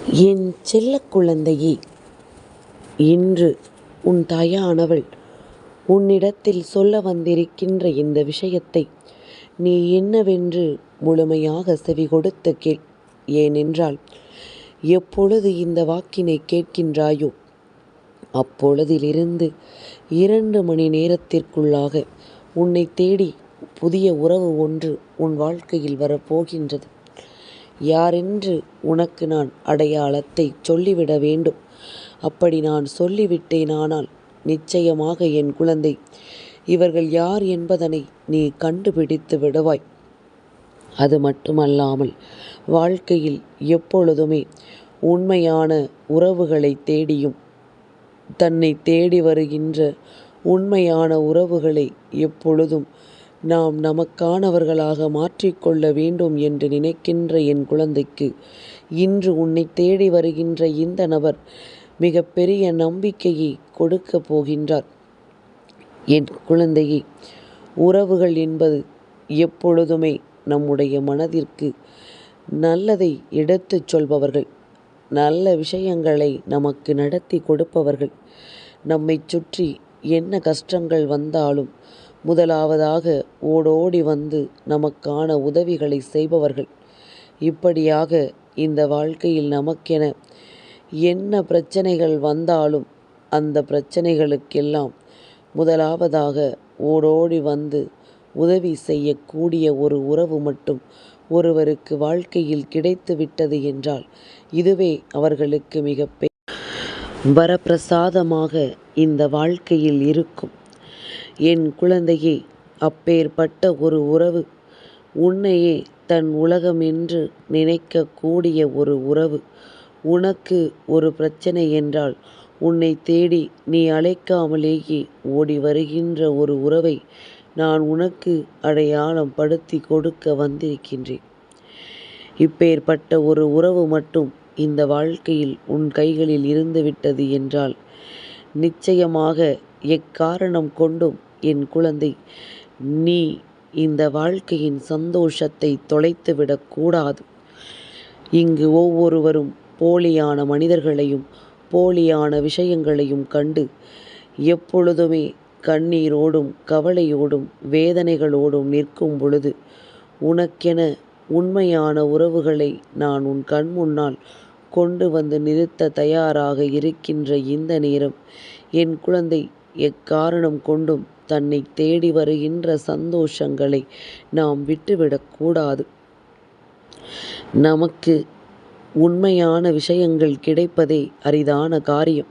என் செல்ல குழந்தையே இன்று உன் தாயானவள் உன்னிடத்தில் சொல்ல வந்திருக்கின்ற இந்த விஷயத்தை நீ என்னவென்று முழுமையாக செவிகொடுத்து கேள். ஏனென்றால் எப்பொழுது இந்த வாக்கினை கேட்கின்றாயோ அப்பொழுதிலிருந்து இரண்டு மணி நேரத்திற்குள்ளாக உன்னை தேடி புதிய உறவு ஒன்று உன் வாழ்க்கையில் வரப்போகின்றது. யாரென்று உனக்கு நான் அடையாளத்தைச் சொல்லிவிட வேண்டும். அப்படி நான் சொல்லிவிட்டேனானால் நிச்சயமாக என் குழந்தை இவர்கள் யார் என்பதனை நீ கண்டுபிடித்து விடுவாய். அது மட்டுமல்லாமல் வாழ்க்கையில் எப்பொழுதுமே உண்மையான உறவுகளை தேடியும் தன்னை தேடி வருகின்ற உண்மையான உறவுகளை எப்பொழுதும் நாம் நமக்கானவர்களாக மாற்றிக்கொள்ள வேண்டும் என்று நினைக்கின்ற என் குழந்தைக்கு இன்று உன்னை தேடி வருகின்ற இந்த நபர் மிக பெரிய நம்பிக்கையை கொடுக்கப் போகின்றார். என் குழந்தையை உறவுகள் என்பது எப்பொழுதுமே நம்முடைய மனதிற்கு நல்லதை எடுத்துச் சொல்பவர்கள் நல்ல விஷயங்களை நமக்கு நடத்தி கொடுப்பவர்கள். நம்மை சுற்றி என்ன கஷ்டங்கள் வந்தாலும் முதலாவதாக ஓடோடி வந்து நமக்கான உதவிகளை செய்பவர்கள். இப்படியாக இந்த வாழ்க்கையில் நமக்கென என்ன பிரச்சனைகள் வந்தாலும் அந்த பிரச்சனைகளுக்கெல்லாம் முதலாவதாக ஓடோடி வந்து உதவி செய்யக்கூடிய ஒரு உறவு மட்டும் ஒருவருக்கு வாழ்க்கையில் கிடைத்து விட்டது என்றால் இதுவே அவர்களுக்கு மிக வரப்பிரசாதமாக இந்த வாழ்க்கையில் இருக்கும். என் குழந்தையே அப்பேற்பட்ட ஒரு உறவு. உன்னையே தன் உலகம் என்று நினைக்கக்கூடிய ஒரு உறவு. உனக்கு ஒரு பிரச்சனை என்றால் உன்னை தேடி நீ அழைக்காமலேயே ஓடி வருகின்ற ஒரு உறவை நான் உனக்கு அடையாளம் படுத்தி கொடுக்க வந்திருக்கின்றேன். இப்பேற்பட்ட ஒரு உறவு மட்டும் இந்த வாழ்க்கையில் உன் கைகளில் இருந்துவிட்டது என்றால் நிச்சயமாக எக்காரணம் கொண்டும் என் குழந்தை நீ இந்த வாழ்க்கையின் சந்தோஷத்தை தொலைத்துவிடக்கூடாது இங்கு ஒவ்வொருவரும் போலியான மனிதர்களையும் போலியான விஷயங்களையும் கண்டு எப்பொழுதுமே கண்ணீரோடும் கவலையோடும் வேதனைகளோடும் நிற்கும் பொழுது உனக்கென உண்மையான உறவுகளை நான் உன் கண் முன்னால் கொண்டு வந்து நிறுத்த தயாராக இருக்கின்ற இந்த நேரம் என் குழந்தை எக்காரணம் கொண்டும் தன்னை தேடி வருகின்ற சந்தோஷங்களை நாம் விட்டுவிடக்கூடாது நமக்கு உண்மையான விஷயங்கள் கிடைப்பதே அரிதான காரியம்.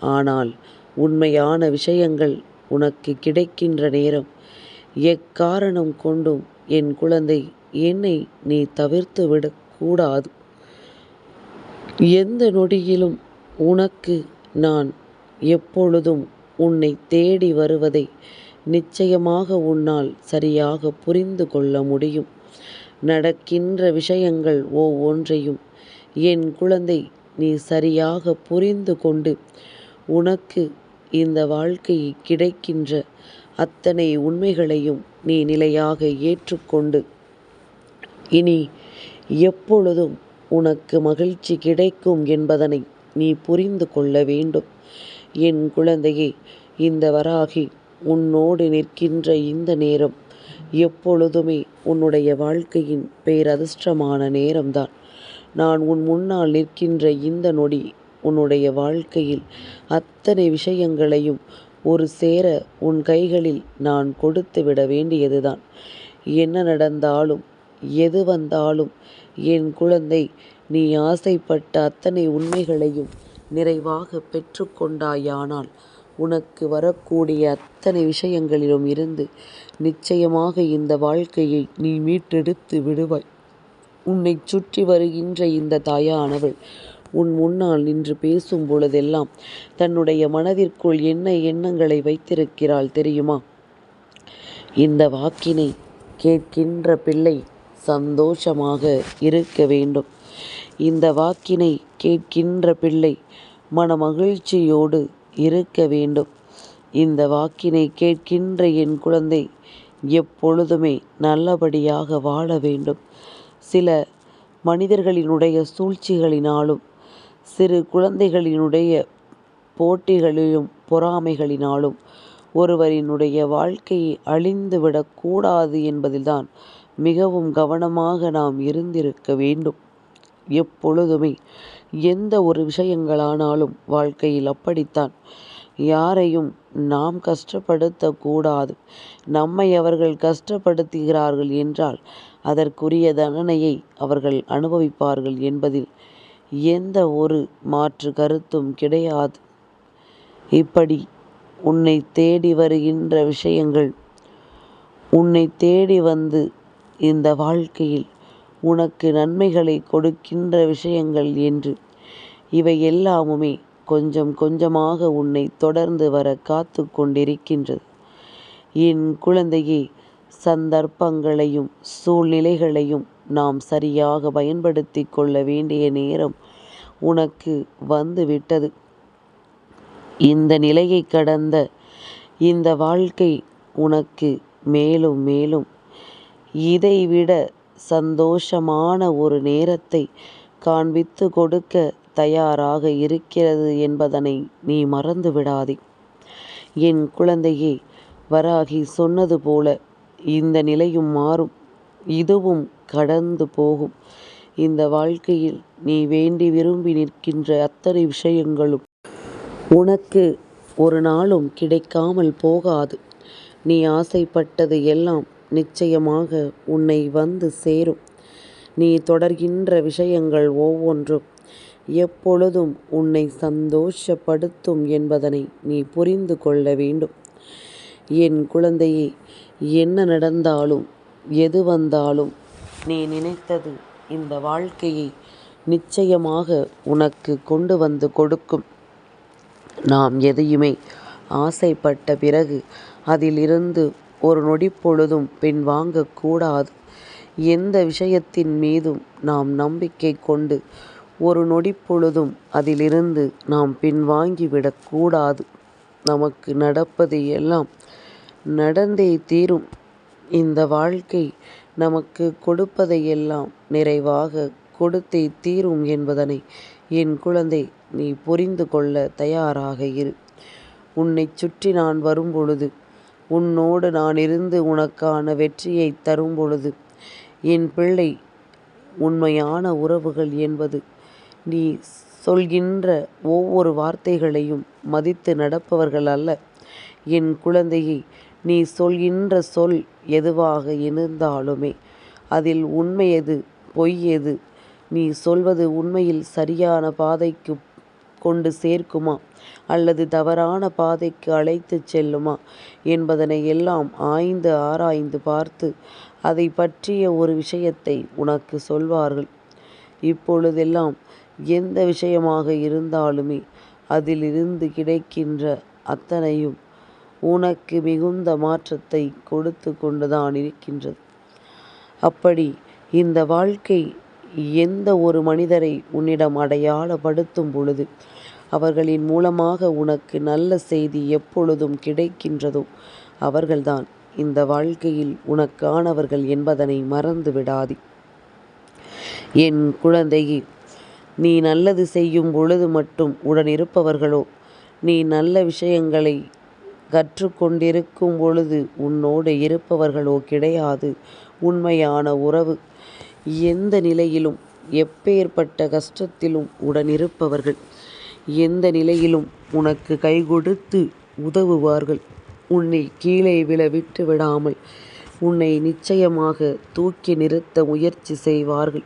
ஆனால் உண்மையான விஷயங்கள் உனக்கு கிடைக்கின்ற நேரம். எக்காரணம் கொண்டும் என் குழந்தை என்னை நீ தவிர்த்து விடக்கூடாது எந்த நொடியிலும் உனக்கு நான் எப்பொழுதும் உன்னை தேடி வருவதை நிச்சயமாக உன்னால் சரியாக புரிந்து கொள்ள முடியும். நடக்கின்ற விஷயங்கள் ஒவ்வொன்றையும் என் குழந்தை நீ சரியாக புரிந்து கொண்டு உனக்கு இந்த வாழ்க்கையை கிடைக்கின்ற அத்தனை உண்மைகளையும் நீ நிலையாக ஏற்றுக்கொண்டு இனி எப்பொழுதும் உனக்கு மகிழ்ச்சி கிடைக்கும் என்பதனை நீ புரிந்து கொள்ள வேண்டும். என் குழந்தையே இந்த வராகி உன்னோடு நிற்கின்ற இந்த நேரம் எப்பொழுதுமே உன்னுடைய வாழ்க்கையின் பேரதிர்ஷ்டமான நேரம்தான். நான் உன் முன்னால் நிற்கின்ற இந்த நொடி உன்னுடைய வாழ்க்கையில் அத்தனை விஷயங்களையும் ஒரு சேர உன் கைகளில் நான் கொடுத்து விட வேண்டியதுதான். என்ன நடந்தாலும் எது வந்தாலும் என் குழந்தை நீ ஆசைப்பட்ட அத்தனை உண்மைகளையும் நிறைவாக பெற்றுக்கொண்டாயானால் உனக்கு வரக்கூடிய அத்தனை விஷயங்களிலும் இருந்து நிச்சயமாக இந்த வாழ்க்கையை நீ மீட்டெடுத்து விடுவாய். உன்னை சுற்றி வருகின்ற இந்த தாயானவள் உன் முன்னால் நின்று பேசும் பொழுதெல்லாம் தன்னுடைய மனதிற்குள் என்ன எண்ணங்களை வைத்திருக்கிறாள் தெரியுமா? இந்த வாக்கினை கேட்கின்ற பிள்ளை சந்தோஷமாக இருக்க வேண்டும். இந்த வாக்கினை கேட்கின்ற பிள்ளை மனமகிழ்ச்சியோடு இருக்க வேண்டும். இந்த வாக்கினை கேட்கின்ற என் குழந்தை எப்பொழுதுமே நல்லபடியாக வாழ வேண்டும். சில மனிதர்களினுடைய சூழ்ச்சிகளினாலும் சிறு குழந்தைகளினுடைய போட்டிகளிலும் பொறாமைகளினாலும் ஒருவரினுடைய வாழ்க்கையை அழிந்துவிடக்கூடாது என்பதில்தான் மிகவும் கவனமாக நாம் இருந்திருக்க வேண்டும். எப்பொழுதுமே எந்த ஒரு விஷயங்களானாலும் வாழ்க்கையில் அப்படித்தான். யாரையும் நாம் கஷ்டப்படுத்தக்கூடாது. நம்மை அவர்கள் கஷ்டப்படுத்துகிறார்கள் என்றால் அதற்குரிய தண்டனையை அவர்கள் அனுபவிப்பார்கள் என்பதில் எந்த ஒரு மாற்று கருத்தும் கிடையாது. இப்படி உன்னை தேடி வருகின்ற விஷயங்கள் உன்னை தேடி வந்து இந்த வாழ்க்கையில் உனக்கு நன்மைகளை கொடுக்கின்ற விஷயங்கள் என்று. இவை எல்லாமுமே கொஞ்சம் கொஞ்சமாக உன்னை தொடர்ந்து வர காத்து கொண்டிருக்கின்றது. என் குழந்தையே சந்தர்ப்பங்களையும் சூழ்நிலைகளையும் நாம் சரியாக பயன்படுத்தி கொள்ள வேண்டிய நேரம் உனக்கு வந்துவிட்டது. இந்த நிலையை கடந்த இந்த வாழ்க்கை உனக்கு மேலும் மேலும் இதைவிட சந்தோஷமான ஒரு நேரத்தை காண்பித்து கொடுக்க தயாராக இருக்கிறது என்பதனை நீ மறந்து விடாதே. என் குழந்தையே வராகி சொன்னது போல இந்த நிலையும் மாறும். இதுவும் கடந்து போகும். இந்த வாழ்க்கையில் நீ வேண்டி விரும்பி நிற்கின்ற அத்தனை விஷயங்களும் உனக்கு ஒரு நாளும் கிடைக்காமல் போகாது. நீ ஆசைப்பட்டது எல்லாம் நிச்சயமாக உன்னை வந்து சேரும். நீ தொடர்கின்ற விஷயங்கள் ஒவ்வொன்றும் எப்பொழுதும் உன்னை சந்தோஷப்படுத்தும் என்பதனை நீ புரிந்து கொள்ள வேண்டும். என் குழந்தையே என்ன நடந்தாலும் எது வந்தாலும் நீ நினைத்தது இந்த வாழ்க்கையை நிச்சயமாக உனக்கு கொண்டு வந்து கொடுக்கும். நாம் எதையுமே ஆசைப்பட்ட பிறகு அதிலிருந்து ஒரு நொடி பொழுதும் பின் வாங்கக்கூடாது எந்த விஷயத்தின் மீதும் நாம் நம்பிக்கை கொண்டு ஒரு நொடி பொழுதும் அதிலிருந்து நாம் பின்வாங்கிவிடக்கூடாது நமக்கு நடப்பது எல்லாம் நடந்தே தீரும். இந்த வாழ்க்கை நமக்கு கொடுப்பதையெல்லாம் நிறைவாக கொடுத்தே தீரும் என்பதனை என் குழந்தை நீ புரிந்து கொள்ள தயாராக இரு. உன்னை சுற்றி நான் வரும்பொழுது உன்னோடு நான் இருந்து உனக்கான வெற்றியை தரும் பொழுது என் பிள்ளை உண்மையான உறவுகள் என்பது. நீ சொல்கின்ற ஒவ்வொரு வார்த்தைகளையும் மதித்து நடப்பவர்கள் அல்ல. என் குழந்தையை நீ சொல்கின்ற சொல் எதுவாக இருந்தாலுமே அதில் உண்மை எது பொய் எது? நீ சொல்வது உண்மையில் சரியான பாதைக்கு கொண்டு சேர்க்குமா? அல்லது தவறான பாதைக்கு அழைத்துச் செல்லுமா? என்பதனை எல்லாம் ஆய்ந்து ஆராய்ந்து பார்த்து அதை பற்றிய ஒரு விஷயத்தை உனக்கு சொல்வார்கள். இப்பொழுதெல்லாம் எந்த விஷயமாக இருந்தாலுமே அதிலிருந்து கிடைக்கின்ற அத்தனையும் உனக்கு மிகுந்த மாற்றத்தை கொடுத்து கொண்டுதான் இருக்கின்றது. அப்படி இந்த வாழ்க்கை எந்த ஒரு மனிதரை உன்னிடம் அடையாளப்படுத்தும் பொழுது அவர்களின் மூலமாக உனக்கு நல்ல செய்தி எப்பொழுதும் கிடைக்கின்றதோ அவர்கள்தான் இந்த வாழ்க்கையில் உனக்கானவர்கள் என்பதனை மறந்து விடாதே. என் குழந்தையே நீ நல்லது செய்யும் பொழுது மட்டும் உடன் இருப்பவர்களோ நீ நல்ல விஷயங்களை கற்றுக்கொண்டிருக்கும் பொழுது உன்னோடு இருப்பவர்களோ கிடையாது. உண்மையான உறவு எந்த நிலையிலும் எப்பேற்பட்ட கஷ்டத்திலும் உடனிருப்பவர்கள். எந்த நிலையிலும் உனக்கு கை கொடுத்து உதவுவார்கள். உன்னை கீழே விழ விட்டு விடாமல் உன்னை நிச்சயமாக தூக்கி நிறுத்த முயற்சி செய்வார்கள்.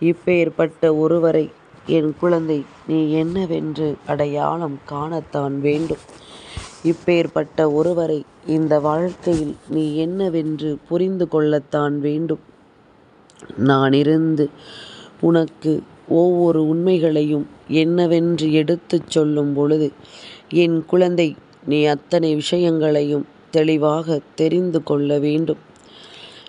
இப்பேற்பட்ட ஒருவரை என் குழந்தை நீ என்னவென்று அடையாளம் காணத்தான் வேண்டும். இப்பேற்பட்ட ஒருவரை இந்த வாழ்க்கையில் நீ என்னவென்று புரிந்து கொள்ளத்தான் வேண்டும். நான் இருந்து உனக்கு ஒவ்வொரு உண்மைகளையும் என்னவென்று எடுத்துச் சொல்லும் பொழுது என் குழந்தை நீ அத்தனை விஷயங்களையும் தெளிவாக தெரிந்து கொள்ள வேண்டும்.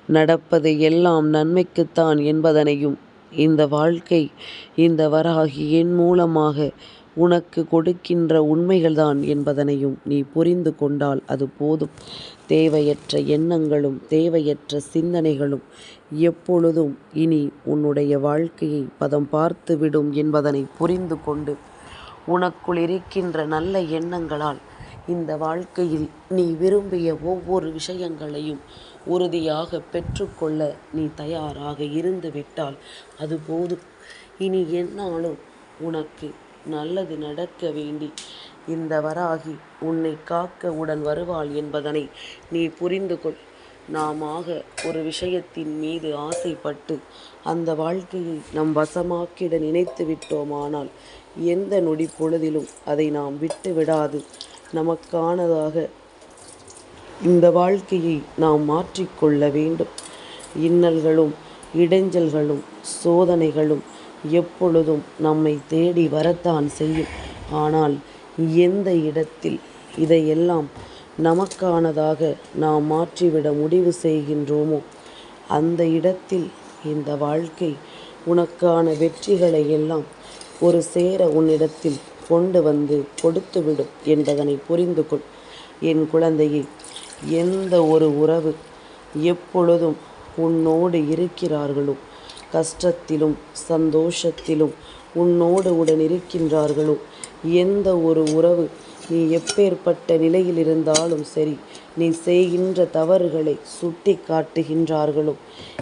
நடப்பது எல்லாம் நன்மைக்குத்தான் என்பதனையும் இந்த வாழ்க்கை இந்த வராகி என் மூலமாக உனக்கு கொடுக்கின்ற உண்மைகள்தான் என்பதனையும் நீ புரிந்து கொண்டால் அது போதும். தேவையற்ற எண்ணங்களும் தேவையற்ற சிந்தனைகளும் எப்பொழுதும் இனி உன்னுடைய வாழ்க்கையை பதம் பார்த்துவிடும் என்பதனை புரிந்து கொண்டு உனக்குள் இருக்கின்ற நல்ல எண்ணங்களால் இந்த வாழ்க்கையில் நீ விரும்பிய ஒவ்வொரு விஷயங்களையும் உறுதியாக பெற்றுக்கொள்ள நீ தயாராக இருந்துவிட்டால் அது போதும். இனி என்னாலும் உனக்கு நல்லது நடக்க வேண்டி இந்த வராகி உன்னை காக்க உடன் வருவாள் என்பதனை நீ புரிந்து கொள். நாமாக ஒரு விஷயத்தின் மீது ஆசைப்பட்டு அந்த வாழ்க்கையை நம் வசமாக்கிட நினைத்து விட்டோமானால் எந்த நொடி பொழுதிலும் அதை நாம் விட்டு விடாது நமக்கானதாக இந்த வாழ்க்கையை நாம் மாற்றிக்கொள்ள வேண்டும். இன்னல்களும் இடைஞ்சல்களும் சோதனைகளும் எப்பொழுதும் நம்மை தேடி வரத்தான் செய்யும். ஆனால் எந்த இடத்தில் இதையெல்லாம் நமக்கானதாக நாம் மாற்றிவிட முடிவு செய்கின்றோமோ அந்த இடத்தில் இந்த வாழ்க்கை உனக்கான வெற்றிகளை எல்லாம் ஒரு சேர உன்னிடத்தில் கொண்டு வந்து கொடுத்துவிடும் என்பதனை புரிந்து கொள். என் குழந்தையை எந்த ஒரு உறவு எப்பொழுதும் உன்னோடு இருக்கிறார்களோ கஷ்டத்திலும் சந்தோஷத்திலும் உன்னோடு உடன் இருக்கின்றார்களோ எந்த ஒரு உறவு நீ எப்பேற்பட்ட நிலையில் இருந்தாலும் சரி நீ செய்கின்ற தவறுகளை சுட்டி காட்டுகின்றார்களோ?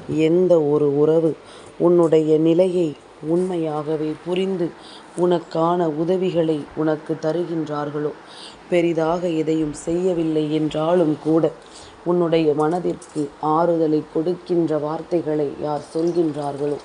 எந்த ஒரு உறவு உன்னுடைய நிலையை உண்மையாகவே புரிந்து உனக்கான உதவிகளை உனக்கு தருகின்றார்களோ? பெரிதாக எதையும் செய்யவில்லை என்றாலும் கூட உன்னுடைய மனதிற்கு ஆறுதலை கொடுக்கின்ற வார்த்தைகளை யார் சொல்கின்றார்களோ.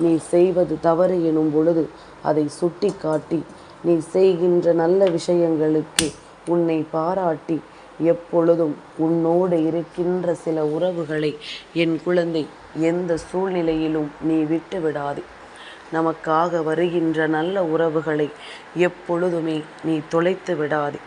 நீ செய்வது தவறு எனும் பொழுது அதை சுட்டி காட்டி நீ செய்கின்ற நல்ல விஷயங்களுக்கு உன்னை பாராட்டி எப்பொழுதும் உன்னோடு இருக்கின்ற சில உறவுகளை என் குழந்தை எந்த சூழ்நிலையிலும் நீ விட்டு விடாதே நமக்காக வருகின்ற நல்ல உறவுகளை எப்பொழுதுமே நீ தொலைத்து விடாதே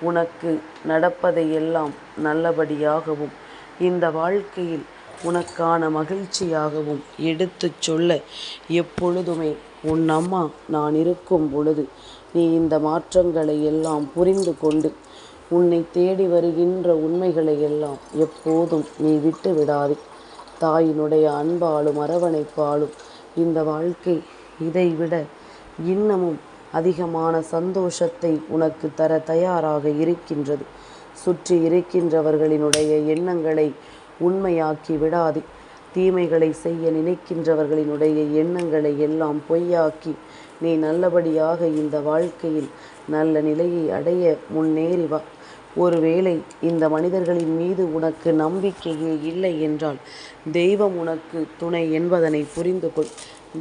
உனக்கு நடப்பதையெல்லாம் நல்லபடியாகவும் இந்த வாழ்க்கையில் உனக்கான மகிழ்ச்சியாகவும் எடுத்துச் சொல்ல எப்பொழுதுமே உன் அம்மா நான் இருக்கும் பொழுது நீ இந்த மாற்றங்களை எல்லாம் புரிந்து கொண்டு உன்னை தேடி வருகின்ற உண்மைகளை எல்லாம் எப்போதும் நீ விட்டு விடாதே. தாயினுடைய அன்பாலும் அரவணைப்பாலும் இந்த வாழ்க்கை இதைவிட இன்னமும் அதிகமான சந்தோஷத்தை உனக்கு தர தயாராக இருக்கின்றது. சுற்றி இருக்கின்றவர்களினுடைய எண்ணங்களை உண்மையாக்கி விடாதே. தீமைகளை செய்ய நினைக்கின்றவர்களினுடைய எண்ணங்களை எல்லாம் பொய்யாக்கி நீ நல்லபடியாக இந்த வாழ்க்கையில் நல்ல நிலையை அடைய முன்னேறி வா. ஒருவேளை இந்த மனிதர்களின் மீது உனக்கு நம்பிக்கையே இல்லை என்றால் தெய்வம் உனக்கு துணை என்பதனை புரிந்து கொள்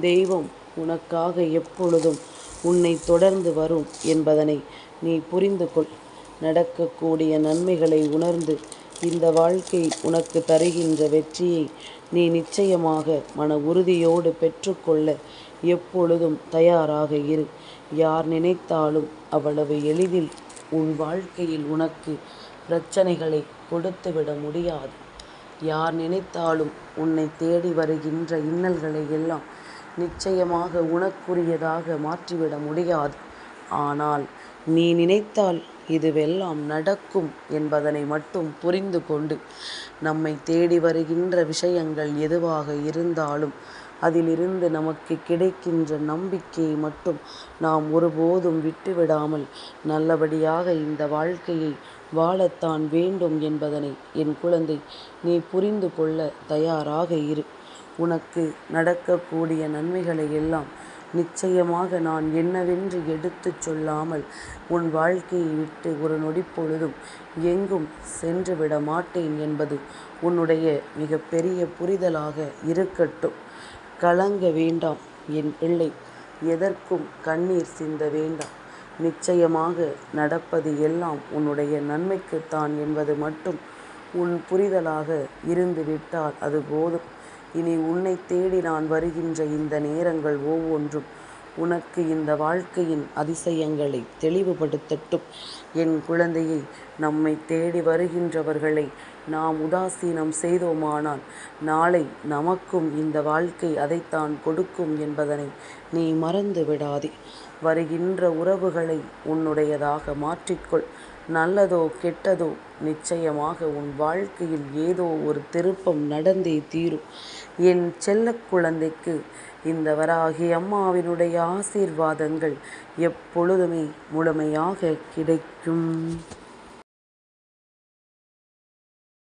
தெய்வம் உனக்காக எப்பொழுதும் உன்னை தொடர்ந்து வரும் என்பதனை நீ புரிந்து கொள். நடக்கக்கூடிய நன்மைகளை உணர்ந்து இந்த வாழ்க்கை உனக்கு தருகின்ற வெற்றியை நீ நிச்சயமாக மன உறுதியோடு பெற்றுக்கொள்ள எப்பொழுதும் தயாராக இரு. யார் நினைத்தாலும் அவ்வளவு எளிதில் உன் வாழ்க்கையில் உனக்கு பிரச்சனைகளை கொடுத்துவிட முடியாது. யார் நினைத்தாலும் உன்னை தேடி வருகின்ற இன்னல்களை எல்லாம் நிச்சயமாக உனக்குரியதாக மாற்றிவிட முடியாது. ஆனால் நீ நினைத்தால் இதுவெல்லாம் நடக்கும் என்பதனை மட்டும் புரிந்து கொண்டு நம்மை தேடி வருகின்ற விஷயங்கள் எதுவாக இருந்தாலும் அதிலிருந்து நமக்கு கிடைக்கின்ற நம்பிக்கையை மட்டும் நாம் ஒருபோதும் விட்டுவிடாமல் நல்லபடியாக இந்த வாழ்க்கையை வாழத்தான் வேண்டும் என்பதனை என் குழந்தை நீ புரிந்து கொள்ள தயாராக இரு. உனக்கு நடக்கக்கூடிய நன்மைகளை எல்லாம் நிச்சயமாக நான் என்னவென்று எடுத்துச் சொல்லாமல் உன் வாழ்க்கையை விட்டு ஒரு நொடி பொழுதும் எங்கும் சென்று விட மாட்டேன் என்பது உன்னுடைய மிகப்பெரிய புரிதலாக இருக்கட்டும். கலங்க வேண்டாம் என் பிள்ளை எதற்கும் கண்ணீர் சிந்த வேண்டாம். நிச்சயமாக நடப்பது எல்லாம் உன்னுடைய நன்மைக்குத்தான் என்பது மட்டும் உன் புரிதலாக இருந்து விட்டால் அது போதும். இனி உன்னை தேடி நான் வருகின்ற இந்த நேரங்கள் ஒவ்வொன்றும் உனக்கு இந்த வாழ்க்கையின் அதிசயங்களை தெளிவுபடுத்தட்டும். என் குழந்தையை நம்மை தேடி வருகின்றவர்களை நாம் உதாசீனம் செய்தோமானால் நாளை நமக்கும் இந்த வாழ்க்கை அதைத்தான் கொடுக்கும் என்பதனை நீ மறந்து விடாதே வருகின்ற உறவுகளை உன்னுடையதாக மாற்றிக்கொள். நல்லதோ கெட்டதோ நிச்சயமாக உன் வாழ்க்கையில் ஏதோ ஒரு திருப்பம் நடந்தே தீரும். என் செல்ல குழந்தைக்கு இந்த வராகி அம்மாவினுடைய ஆசீர்வாதங்கள் எப்பொழுதுமே முழுமையாக கிடைக்கும்.